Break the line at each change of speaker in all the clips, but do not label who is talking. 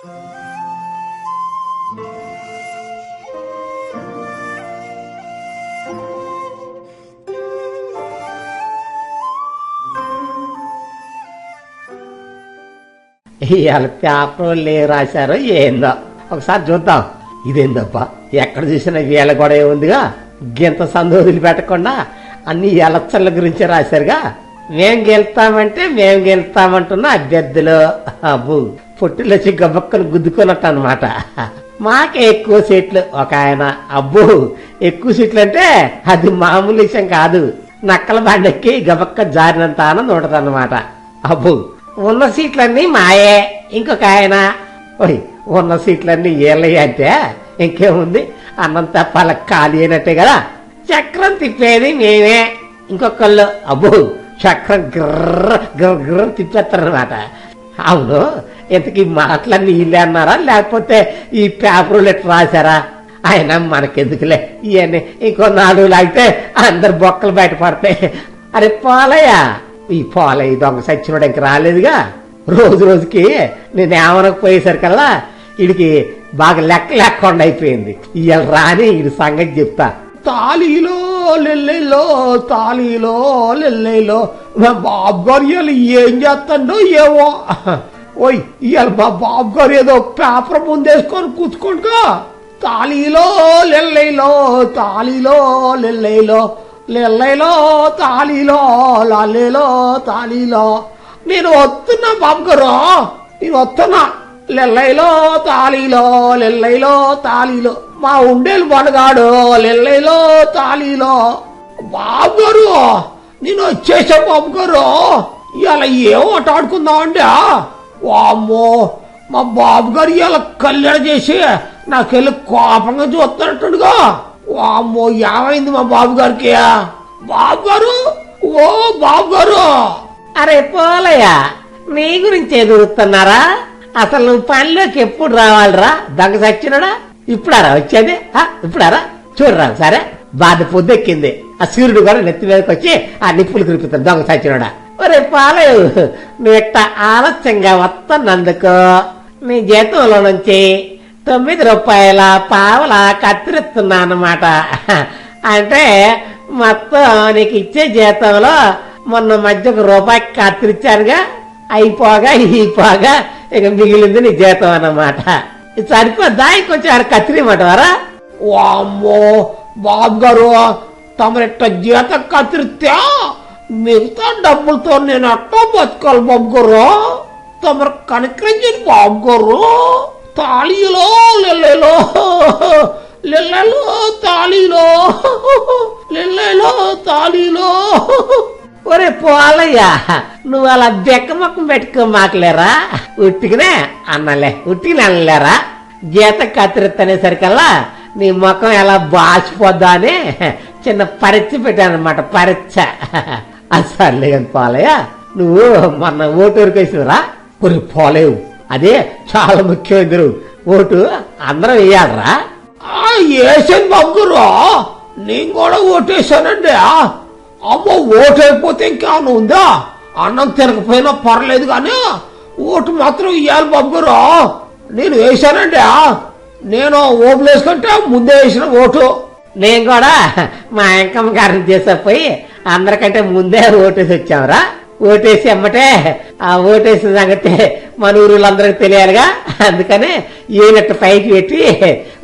ఇవాళ పేపర్ వాళ్ళు ఏ రాశారో ఏందో? ఒకసారి చూద్దాం. ఇదేందబ్బా? ఎక్కడ చూసినా వీళ్ళ గొడవ ఉందిగా? గింత సందోదులు పెట్టకుండా అన్ని ఎలక్షన్ల గురించి రాశారుగా? మేం గెలుస్తామంటే మేము గెలుస్తామంటున్న అభ్యర్థులు. అబ్బు పొట్టులొచ్చి గబక్కలు గుద్దుకున్నట్టు అనమాట మాకే ఎక్కువ సీట్లు ఒక ఆయన. అబ్బు ఎక్కువ సీట్లు అంటే అది మామూలు విషయం కాదు. నక్కల బండెక్కి గబక్క జారినంత ఆనందం ఉంటదన్నమాట. అబ్బు ఉన్న సీట్లన్నీ మాయే. ఇంకొక ఆయన ఓయ్ ఉన్న సీట్లన్నీ ఏళ్ళయ్య అంటే ఇంకేముంది? అన్నం తప్పాల ఖాళీ అయినట్టే కదా. చక్రం తిప్పేది మేమే. ఇంకొకళ్ళు అబ్బో చక్రం గ్రర్ర గ్రర్ గ్రర్ తిప్పేస్తారనమాట అవును ఇంతకీ మాటలన్నీ వీళ్ళే అన్నారా? లేకపోతే ఈ పేపర్లు ఎట్లా రాశారా? ఆయన మనకెందుకులే? ఇవన్నీ ఇంకో నాలుగు లాగితే అందరు బొక్కలు బయటపడతాయి అరే పోలయ్య ఈ పోలయ్య దొంగ సచ్చినోడు ఇంక రాలేదుగా? రోజు రోజుకి నేను ఏమనకపోయేసరికల్లా వీడికి బాగా లెక్క లేకుండా అయిపోయింది. ఇవాళ రాని వీడి సంగతి చెప్తా. తాలీలో లెల్లెలో తాలీలో లెల్లెలో. మా బాబు గారు ఇవాళ ఏం చేస్తాడో ఏవో ఓయ్ ఇవాళ మా బాబు గారు ఏదో పేపర్ ముందేసుకొని కూర్చుకోండిగా తాళీలో లెల్లైలో తాళీలో లెల్లైలో. లెల్లైలో తాళీలో లాలేలో తాళీలో. నేను వస్తున్నా బాబు గారు నేను వస్తున్నా. లెల్లైలో తాళీలో లెల్లైలో తాళీలో. మా ఉండేలు బనగాడు లెల్లైలో తాళీలో. బాబు గారు నేను వచ్చేసా బాబు గారు ఇలా ఏం ఆట ఆడుకుందామండి? వామ్మో మా బాబు గారు ఇవాళ కళ్యాణం చేసి నాకెళ్ళి కోపంగా చూస్తున్నట్టుగా వామ్మో ఏమైంది మా బాబు గారికి బాబు గారు ఓ బాబు గారు అరే పోలయ్యా నీ గురించి ఎదురుతున్నారా అసలు నువ్వు పనిలోకి ఎప్పుడు రావాలిరా? దొంగ సచ్చినడా? ఇప్పుడారా వచ్చేది? ఆ, ఇప్పుడారా? చూడరా సరే బాధ పొద్దెక్కింది ఆ సూర్యుడు కూడా నెత్తి మీదకి వచ్చి ఆ నిప్పులు కురిపిస్తాడు. దొంగ సచ్చినోడా. ఒరే పాలయ్య నువ్వు ఇట్ట ఆలస్యంగా వస్తున్నందుకు నీ జీతంలో నుంచి తొమ్మిది రూపాయల పావల కత్తిరిస్తున్నా అన్నమాట అంటే మొత్తం నీకు ఇచ్చే జీతంలో మొన్న మధ్య ఒక రూపాయి కత్తిరించానుగా అయిపోగా ఈ పోగా. ఇక మిగిలింది నీ జీతం అన్నమాట. ఇది సరిపోద్దా ఇంకొంచెం ఆడ కత్తిరియమంటారా వామ్మో బాబు గారు తమరిట్ట జీతం కత్తిరితే మిగతా డబ్బులతో నేను అట్టో బతకాలి బాబు గారు తమరు కనికరించింది బాబు గారు తాళీలో లెల్లెలో లిల్లలో తాళీలో లెల్లెలో తాళీలో. ఒరే పోలయ్యా నువ్వు అలా బెక్కమొక్కం పెట్టుకో మాకలేరా ఉట్టికినే అన్నలే ఉట్టికినే అనలేరా గీత కత్తిరిత్తనేసరికల్లా నీ ముఖం ఎలా బాసిపోద్దా అని చిన్న పరీక్ష పెట్టాను అనమాట పరీక్ష అసలు పోలయ్య నువ్వు మొన్న ఓటు వేసినరా కొన్ని పోలేవు అదే చాలా ముఖ్యమైనది ఓటు అందరం వేయాలరా? వేసాను బాబురు నేను కూడా ఓటేశానండి అమ్మో ఓటు అయిపోతే ఇంకేమైనా ఉందా? అన్నం తినకపోయినా పర్లేదు కానీ ఓటు మాత్రం ఇవ్వాలి బాబు గారు. నేను వేశానండి. నేను ఓట్లు వేసుకుంటే ముందే వేసిన ఓటు. నేను కూడా మా అంకమ్మ గారిని చేసపోయి అందరికంటే ముందే ఓటేసి వచ్చామరా ఓటేసి అమ్మటే ఆ ఓటేసిన సంగతి మన ఊరులందరికి తెలియాలిగా. అందుకని ఈయనట్టు పైకి పెట్టి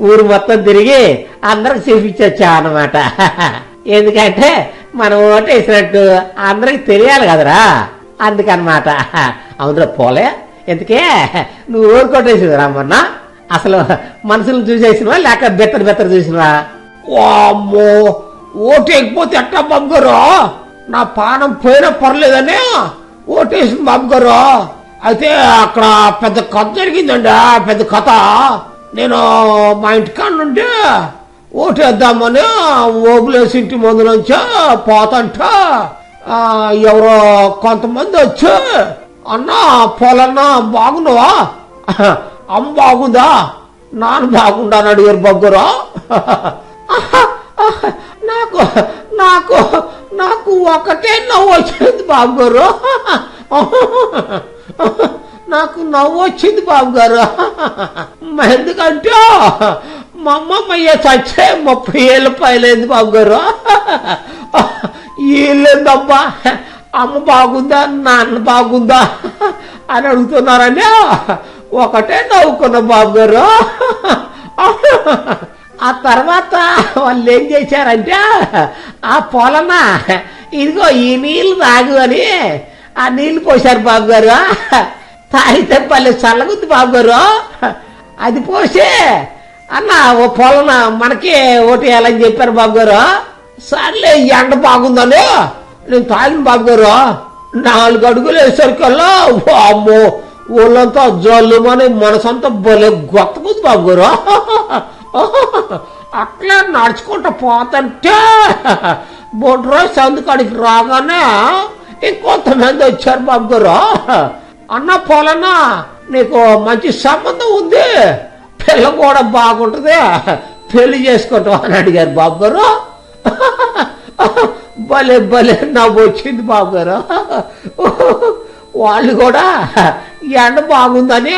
ఊరు మొత్తం తిరిగి అందరికి చూపించి అనమాట ఎందుకంటే మనం ఓటేసినట్టు అందరికి తెలియాలి కదరా. అందుకనమాట. అవునురా పోలే. ఎందుకే? నువ్వు ఊరు కొట్టేసిరా మొన్న? అసలు మనుషులను చూసేసినవా లేక బెత్తర బెత్తర చూసినవా? వామ్మో! ఓటేకపోతే ఎట్టా బాబుగారు? నా పానం పోయినా పర్లేదని? ఓటేసి బాబుగారు. అయితే అక్కడ పెద్ద కథ జరిగిందండి. ఆ పెద్ద కథ. నేను మా ఇంటికాడ నుండి ఓటేద్దామని ఓబులేసి ఇంటి ముందు నుంచి పోతంట ఎవరో కొంతమంది వచ్చి అన్నా పొలన్నా బాగున్నావా అమ్మ బాగుందా నాన్న బాగుండా అని అడిగారు బొగ్గరు నాకు నాకు నాకు ఒకటే నవ్వు వచ్చింది బాబు గారు నాకు నవ్వు వచ్చింది బాబు గారు ఎందుకంటే మా అమ్మమ్మ అయ్యా చచ్చే ముప్పై ఏళ్ళ పైలేదు బాబు గారు అమ్మ బాగుందా? నాన్న బాగుందా? అని అడుగుతున్నారని ఒకటే నవ్వుకున్న బాబు గారు ఆ తర్వాత వాళ్ళు ఏం చేశారంటే ఆ పొలన ఇదిగో ఈ నీళ్ళు తాగు అని ఆ నీళ్ళు పోశారు బాబు గారు తాగితే పల్లె చల్లగుద్ది బాబు గారు అది పోసే అన్న ఓ పొలం మనకి ఓటు వేయాలని చెప్పారు బాబు గారు సర్లే ఎండ బాగుందని. నేను తాగిన బాబు గారు నాలుగు అడుగులు వేసరికల్లా అమ్మో ఊళ్ళంతా జల్లుమని మనసంతా భలే గొత్తకుంది బాబు గారు అట్లా నడుచుకుంటూ పోతుంటే బొడ్రోజు సందుకాడికి రాగానే ఇంకొంతమంది వచ్చారు బాబు గారు అన్న పోలన్నా నీకు మంచి సంబంధం ఉంది. పిల్ల కూడా బాగుంటుంది. పెళ్ళి చేసుకుంటావు అని అడిగారు బాబు గారు భలే భలే నవ్వు వచ్చింది బాబు గారు వాళ్ళు కూడా ఎండ బాగుందని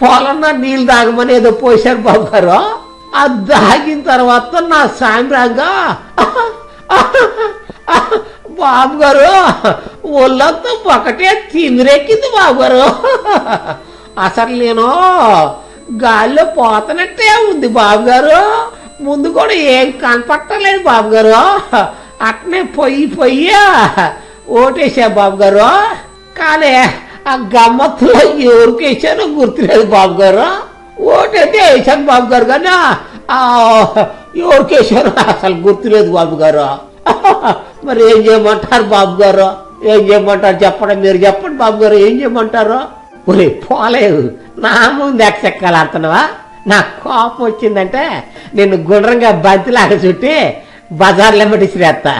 పొలంలో నీళ్ళు తాగమని ఏదో పోసారు బాబు గారు అది తాగిన తర్వాత నా సాయంత్రంగా బాబు గారు ఒళ్ళంతా ఒకటే తిందిరెక్కింది బాబు గారు అసలు నేను గాల్లో పోతనట్టే ఉంది బాబు గారు ముందు కూడా ఏం కనపట్టలేదు బాబు గారు అట్నే పొయ్యి పొయ్యి ఓటేసా బాబు గారు కానీ ఆ గమ్మత్తులో ఎవరికి వేసానో గుర్తులేదు బాబు గారు ఓటైతే వేసాను బాబు గారు కానీ ఆ ఎవరికి వేసానో అసలు గుర్తులేదు బాబు గారు మరి ఏం చేయమంటారు బాబు గారు ఏం చేయమంటారు చెప్పడం మీరు చెప్పండి బాబు గారు ఏం చేయమంటారు? ఒరే పోలేదు. నా ముందు ఎక్కచెక్కాలి అంటున్నావా నా కోపం వచ్చిందంటే నేను గుండ్రంగా బంతిలాగా చుట్టి బజార్లో పట్టిసిరేస్తా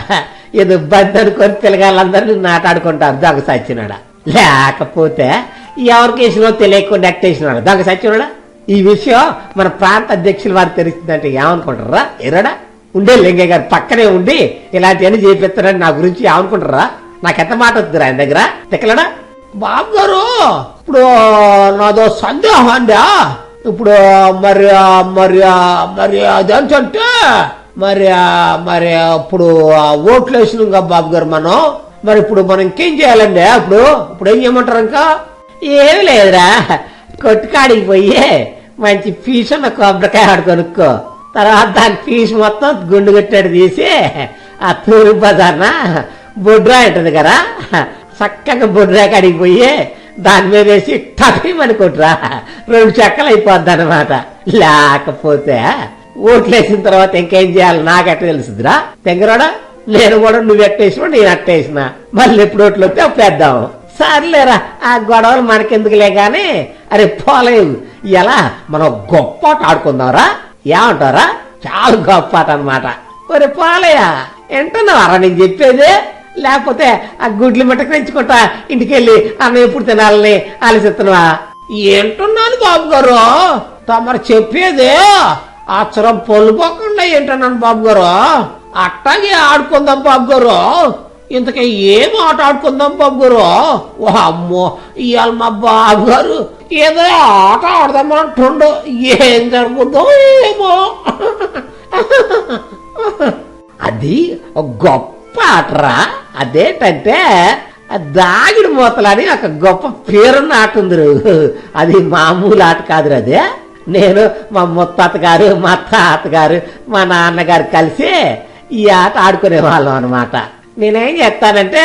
ఏదో బంతి అనుకొని పిల్లగాళ్ళందరూ నాటాడుకుంటారు దొంగ సచ్చినాడా. లేకపోతే ఎవరికి వేసినో తెలియకుండా ఎట్టేసినాడు దొంగ సచ్చినాడా? ఈ విషయం మన ప్రాంత అధ్యక్షుల వారు తెలిసిందంటే ఏమనుకుంటారా? ఎరడా ఉండే లింగయ్య గారు పక్కనే ఉండి ఇలాంటివన్నీ చేపిస్తారని నా గురించి ఏమనుకుంటారా? నాకెంత మాట వద్దురా ఆయన దగ్గర? తిక్కలడా? బాబు గారు ఇప్పుడు నాదో సందేహం అండి. ఇప్పుడు మరి మరి మరి అదేంటంటే మరి మరి ఇప్పుడు ఓట్లు వేసినాం కదా బాబు గారు మనం. మరి ఇప్పుడు మనం ఇంకేం చేయాలండి? అప్పుడు ఇప్పుడు ఏం చేయమంటారు ఇంకా? ఏమి లేదురా. కొట్టుకాడికి పోయి మంచి పీస్ ఉన్న కొబ్బరికాయ ఆడు కొనుక్కో. తర్వాత దాని పీస్ మొత్తం గుండు కట్టాడు తీసి ఆ తూరు బజార్న బొడ్రా ఉంటుంది కదా. చక్కగా బొడ్రా కాడికి పోయి దాని మీద వేసి టపీమని కొట్టురా రెండు చెక్కలు అయిపోద్ది అనమాట లేకపోతే ఓట్లేసిన తర్వాత ఇంకేం చేయాలి? నాకట్ట తెలుసుదిరా. తెంగరాడా? నేను కూడా నువ్వు ఎట్టేసినా నేను అట్టేసిన. మళ్ళీ ఎప్పుడు ఓట్లు వస్తే అప్పుడు సర్లేరా ఆ గొడవలు మనకెందుకులే గాని అరే పోలేవు. ఎలా? మనం గొప్ప ఆట ఆడుకుందాంరా. ఏమంటారా చాలా గొప్ప ఆట అనమాట ఒరే పోలయ్యా వింటున్నావారా? నేను చెప్పేది? లేకపోతే ఆ గుడ్లు మట్టకు తెచ్చుకుంటా ఇంటికెళ్ళి అన్న ఎప్పుడు తినాలని ఆలోచిస్తున్నావా? ఏంటున్నాను బాబు గారు తమరు చెప్పేది అచ్చరం పొల్లు పోకుండా ఏంటన్నాను బాబు గారు అట్టాగే ఆడుకుందాం బాబు గారు ఇంతకీ ఏం ఆట ఆడుకుందాం బాబు గారు ఓ అమ్మో ఇవాళ మా బాబు గారు ఏదో ఆట ఆడదామంటుండు ఏం జరుగుతుందో ఏమో. అది ఒక గొప్ప ఆటరా అదేంటంటే దాగిడి మూతలని ఒక గొప్ప పేరున్న ఆట ఉంది అది మామూలు ఆట కాదురా అదే. నేను మా ముత్తాత గారు మా తాతగారు మా నాన్నగారు కలిసి ఈ ఆట ఆడుకునే వాళ్ళం అనమాట నేనేం చేస్తానంటే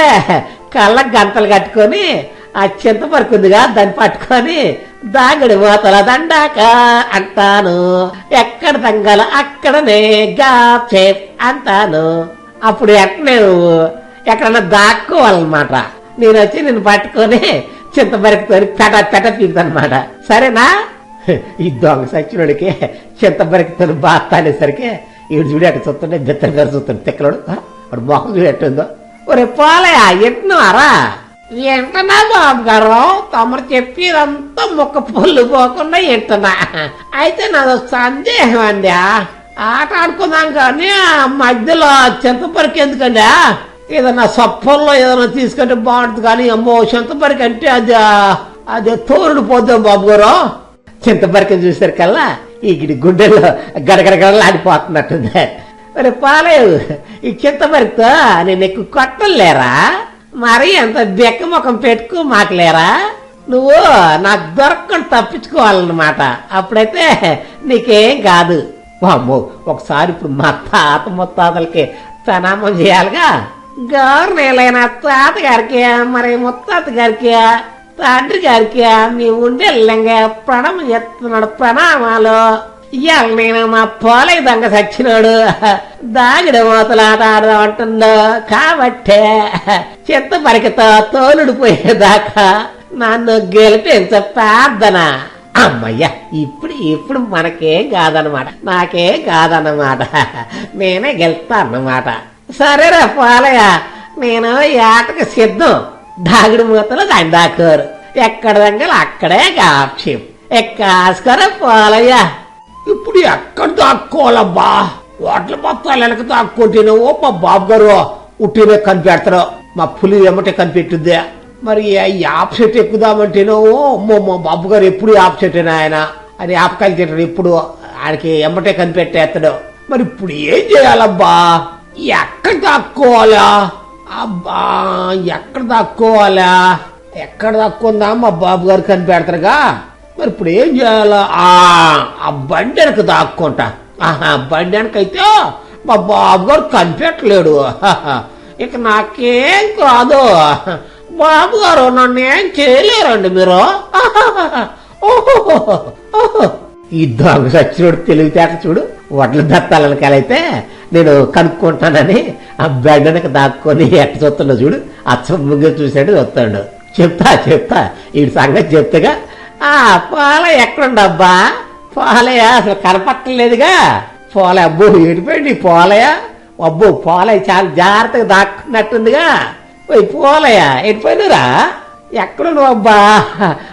కళ్ళకు గంతలు కట్టుకొని ఆ చింతపరకు దాన్ని పట్టుకొని దాగుడు మూతల దండాక అంటాను. ఎక్కడ తంగల అక్కడనే గాచే అంటాను. అప్పుడు ఎక్కడే నువ్వు ఎక్కడన్నా దాక్కోవాలన్నమాట. నేను వచ్చి నేను పట్టుకొని చింతపరకుతో పెట పెట పీకుతానమాట సరేనా? ఈ దొంగ సచ్చినోడికి చింతపరకుతో బాధ అనేసరికి ఈడు చూడు అటు చూస్తుంటే బిత్తర గారు చూస్తుంటే తిక్కలోడు. వాడు మొహం చూడు ఎట్టుందో ఒరే పోలయా ఎట్టున్నారా ఎంటనా బాబు గారు? తమరు చెప్పేదంతా మొక్క పుల్లు పోకుండా ఎంటనా అయితే నాదో సందేహం అండి ఆట ఆడుకుందాం కానీ మధ్యలో చింతపరికి ఎందుకండి ఏదన్నా సొప్పల్లో ఏదైనా తీసుకుంటే బాగుంటుంది కానీ అమ్మో చింతపరికి అంటే అది అది అదే తోరుడు పోద్దాం బాబు గారు. చింతపరికం చూసారు కల్లా ఈ గిడి గుండెల్లో గడగడగడలు ఆడిపోతున్నట్టుంది మరి పాలేవు ఈ చింతపరితో నేను ఎక్కువ కొట్టలేరా? మరి అంత బెక్క ముఖం పెట్టుకో మాకు లేరా నువ్వు నాకు దొరకకుండా తప్పించుకోవాలన్నమాట. అప్పుడైతే నీకేం కాదు. అమ్మో ఒకసారి ఇప్పుడు మా తాత ముత్తాతలకి ప్రణామం చేయాలిగా. గవర్నీలైన తాత గారికి మరి ముత్తాత గారికి తండ్రి గారికి మీ ఉండేళ్ళంగా ప్రణామం చేస్తున్నాడు ప్రణామాలు. ఇవాళ నేను మా పోలే దొంగ సచ్చినాడు. దాగిడ మూతలాట ఆడదాం అంటుందో. కాబట్టే చెత్త పరికతో తోలుడు పోయేదాకా నన్ను గెలిపించ ప్రార్థన అమ్మయ్యా ఇప్పుడు ఇప్పుడు మనకేం కాదనమాట నాకేం కాదన్నమాట. నేనే గెలుస్తా అన్నమాట. సరేరా పాలయ్య నేను ఆటకు సిద్ధం. దాగుడు మూతలు దాని దాకోరు ఎక్కడ దంగలు అక్కడే కాప్షిప్ ఎక్కాసుకోరా పాలయ్య. ఇప్పుడు ఎక్కడ దాక్కోవాలబ్బా? వాటిల మొత్తాలు వెనక దాక్కుంటేనేవో మా బాబు గారు ఉట్టినే కనిపెడతారు. మా పులి ఎమ్మటే కనిపెట్టుద్ది. మరి ఆ యాప్ సెట్ అమ్మో మా బాబు గారు ఎప్పుడు యాప్ ఆయన అని ఆపకాయలు తింటాడు ఎప్పుడు ఆయనకి ఎమ్మటే కనిపెట్టేస్తాడు. మరి ఇప్పుడు ఏం చేయాలబ్బా? ఎక్కడ దాక్కోవాలా? అబ్బా ఎక్కడ దాక్కోవాలా? ఎక్కడ దాక్కుందా మా బాబు గారు కనిపెడతారుగా? మరి ఇప్పుడు ఏం చేయాలా? ఆ ఆ బండి వెనక దాక్కుంటా. ఆహా బండి వెనకైతే మా బాబు గారు కనిపెట్టలేడు. ఇక నాకేం కాదు. బాబు గారు నన్ను ఏం చేయలేరండి మీరు? ఈ దొంగ సచ్చినోడు తెలివితేట చూడు వడ్ల దత్తాలను కలిగితే నేను కనుక్కుంటానని ఆ బెడ్డనక దాక్కొని ఎట్ట చూస్తున్నా చూడు అచ్చం ముగ్గు చూసాడు వస్తాడు. చెప్తా చెప్తా. ఈ సంగతి చెప్తాగా ఆ పాల ఎక్కడుండబ్బా పాలయ్య అసలు కనపట్టలేదుగా. పోలే అబ్బో ఏడిపోయింది పోలయ్య అబ్బో పోలయ్య చాలా జాగ్రత్తగా దాక్కున్నట్టుందిగా. పోయి పోలయ్య ఎడిపోయినరా ఎక్కడున్నావు అబ్బా?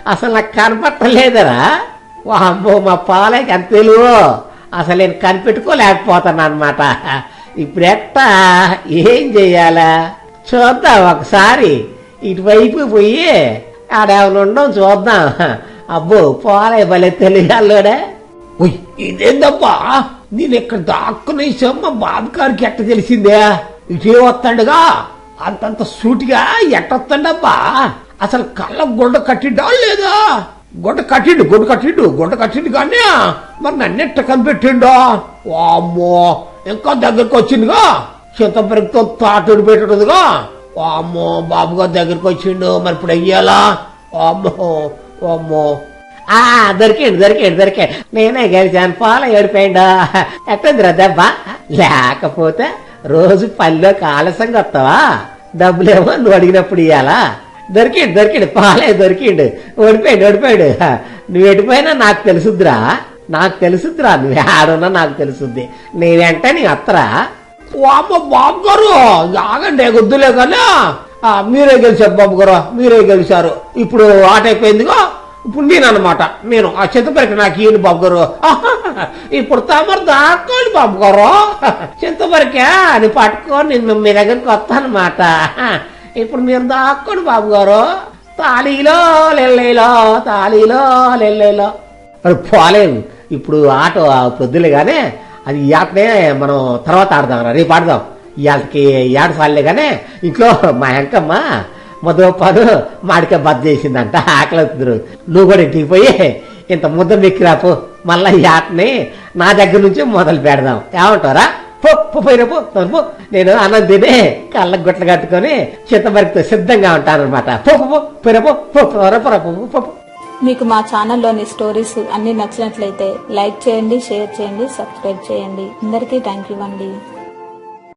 అసలు నాకు కనపట్టలేదురా అమ్మో మా పాలకి అంత తెలుగు అసలు నేను కనిపెట్టుకోలేకపోతాను అనమాట ఇప్పుడు ఎట్టా ఏం చెయ్యాలా? చూద్దాం ఒకసారి. ఇటువైపు పోయి ఆడేమైనా ఉండడం చూద్దాం. అబ్బో పోలే భలే తెలియాలోడే ఇదేందబ్బా? నేను ఇక్కడ దాక్కునేసమ్మ మా బాబు గారికి ఎట్ట తెలిసిందే? ఇటే వస్తాడుగా. అంతంత సూటిగా ఎట్టొస్తాడబ్బా అసలు కళ్ళ గుడ్డ కట్టిండా లేదా? గుడ్డ కట్టిండు గుడ్డ కట్టిండు గుడ్డ కట్టిండు కానీ మరి నన్నెట్ట కనిపెట్టిండో? వామ్మో ఇంకా దగ్గరకు వచ్చిందిగా చింతపరితో తాటుడు పెట్టుడుగా వామ్మో బాబు దగ్గరకు వచ్చిండు మరి ఇప్పుడు అయ్యాలా? వామ్మో వామ్మో. ఆ దొరికిండు దొరికిండు దొరికాడు. నేనే గెలిచాను పాల ఏడిపోయిండు ఎట్టదిరా దెబ్బ? లేకపోతే రోజు పల్లెలోకి ఆలస్యంగా వస్తావా డబ్బులేమో నువ్వు అడిగినప్పుడు ఇవ్వాలా దొరికిండు దొరికిండు పాలే దొరికిండు. ఓడిపోయాడు ఓడిపోయాడు. నువ్వు ఎడిపోయినా నాకు తెలుసుద్రా నాకు తెలుసుద్రా నువ్వు ఆడున్నా నాకు తెలుసుద్ది. నీ వెంట నీ అత్తరా? అమ్మ బాబు గారు ఆగండి వద్దులే కానీ ఆ, మీరే గెలిచారు బాబు గారు మీరే గెలిచారు. ఇప్పుడు ఆట అయిపోయిందిగా ఇప్పుడు నేను అనమాట నేను ఆ చింతపరికి నాకు ఈయన బాబు గారు. ఇప్పుడు తమరు దాక్కోండి బాబు గారు. చింతపరికే అని పట్టుకొని నేను మీ దగ్గరికి వస్తానమాట ఇప్పుడు మీరు దాక్కోండి బాబు గారు. తాళీలో లెల్లైలో తాళీలో లెల్లైలో. మరి పోలేం. ఇప్పుడు ఆట పొద్దులే కానీ అది ఈ ఆటనే మనం తర్వాత ఆడదాం రా, రేపు ఆడదాం. ఇవాళకి ఏడు సార్లే కానీ ఇంట్లో మా అంకమ్మ ముద్దపాలు మాడికాయ బద్ద చేసిందంట. ఆకలి అవుతుంది నువ్వు కూడా ఇంటికి పోయి ఇంత ముద్ద మెక్కిరాపు మళ్ళా ఈ ఆటని నా దగ్గర నుంచి మొదలు పెడదాం. ఏమంటారా పప్పు పోయినప్పు పోయిరా నేను అన్నం తిని కళ్ళకు గుట్టలు కట్టుకొని చింతమరికితో సిద్ధంగా ఉంటాను అనమాట పో, పో పోయిరా పో.
మీకు మా ఛానల్లోని స్టోరీస్ అన్ని నచ్చినట్లయితే లైక్ చేయండి షేర్ చేయండి సబ్స్క్రైబ్ చేయండి. అందరికీ థ్యాంక్ యూ అండి.